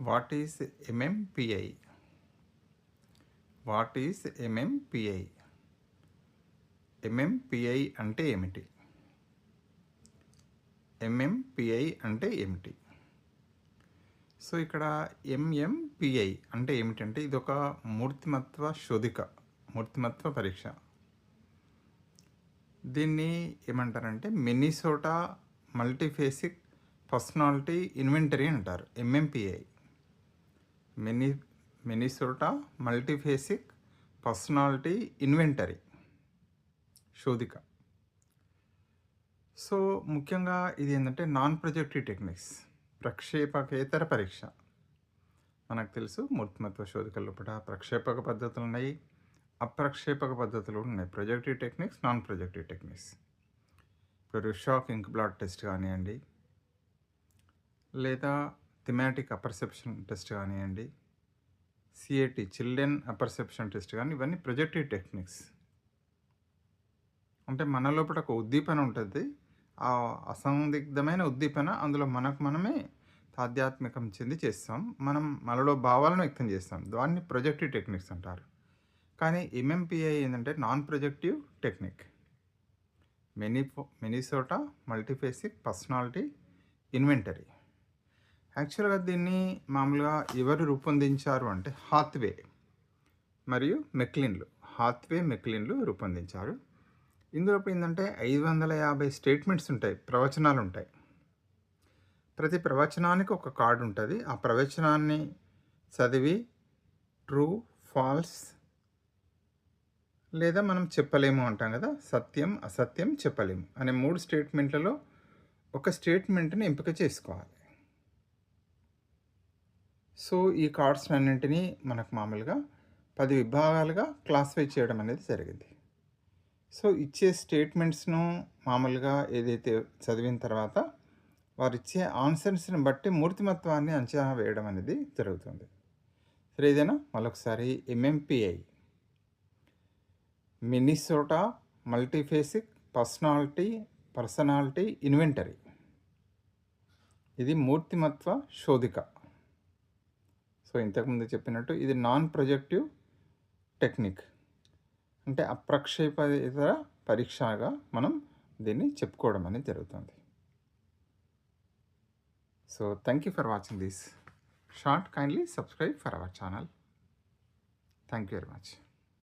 What is MMPI what is MMPI MMPI అంటే ఏమిటి? MMPI అంటే ఏమిటి? సో ఇక్కడ ఎంఎంపిఐ అంటే ఏమిటంటే ఇది ఒక మూర్తిమత్వ శోధిక మూర్తిమత్వ పరీక్ష. దీన్ని ఏమంటారంటే మినిసోటా మల్టీఫేసిక్ పర్సనాలిటీ ఇన్వెంటరీ అంటారు MMPI mini Minnesota multiphasic personality inventory శోధిక. So ముఖ్యంగా ఇది ఏంటంటే నాన్ ప్రొజెక్టివ్ టెక్నిక్స్ ప్రక్షేపకేతర పరీక్ష. మనకు తెలుసు మూర్తిమత్వ శోధికల లోపల ప్రక్షేపక పద్ధతులు ఉన్నాయి అప్రక్షేపక పద్ధతులు ఉన్నాయి. Projective techniques non projective techniques ఇప్పుడు షాక్ ఇంక్ బ్లాడ్ టెస్ట్ కానివ్వండి లేదా థిమాటిక్ అపర్సెప్షన్ టెస్ట్ కానివ్వండి సిఏటి చిల్డ్రన్ అపర్సెప్షన్ టెస్ట్ కానీ ఇవన్నీ ప్రొజెక్టివ్ టెక్నిక్స్ అంటే మన లోపల ఒక ఉద్దీపన ఉంటుంది. ఆ అసందిగ్ధమైన ఉద్దీపన అందులో మనకు మనమే ఆధ్యాత్మికం చెంది చేస్తాం. మనం మనలో భావాలను వ్యక్తం చేస్తాం. దాన్ని ప్రొజెక్టివ్ టెక్నిక్స్ అంటారు. కానీ ఎంఎంపిఐ ఏంటంటే non projective technique many Minnesota multiphasic personality inventory యాక్చువల్గా దీన్ని మామూలుగా ఎవరు రూపొందించారు అంటే హాత్వే మరియు మెక్లిన్లు. హాత్వే మెక్లిన్లు రూపొందించారు. ఇందులో ఏంటంటే ఐదు వందల యాభై స్టేట్మెంట్స్ ఉంటాయి ప్రవచనాలు ఉంటాయి. ప్రతి ప్రవచనానికి ఒక కార్డు ఉంటుంది. ఆ ప్రవచనాన్ని చదివి ట్రూ ఫాల్స్ లేదా మనం చెప్పలేము అంటాం కదా సత్యం అసత్యం చెప్పలేము అనే మూడు స్టేట్మెంట్లలో ఒక స్టేట్మెంట్ని ఎంపిక చేసుకోవాలి. సో ఈ కార్డ్స్ అన్నింటినీ మనకు మామూలుగా పది విభాగాలుగా క్లాసిఫై చేయడం అనేది జరిగింది. సో ఇచ్చే స్టేట్మెంట్స్ను మామూలుగా ఏదైతే చదివిన తర్వాత వారు ఇచ్చే ఆన్సర్స్ని బట్టి మూర్తిమత్వాన్ని అంచనా వేయడం అనేది జరుగుతుంది. సరే ఏదైనా మరొకసారి MMPI Minnesota multiphasic personality personality inventory. ఇది మూర్తిమత్వ శోధిక. సో ఇంతకుముందు చెప్పినట్టు ఇది నాన్ ప్రొజెక్టివ్ టెక్నిక్. అంటే అప్రక్షేపేతర పరీక్షగా మనం దీన్ని చెప్పుకోవడం అనేది జరుగుతుంది. So thank you for watching this short kindly subscribe for our channel thank you very much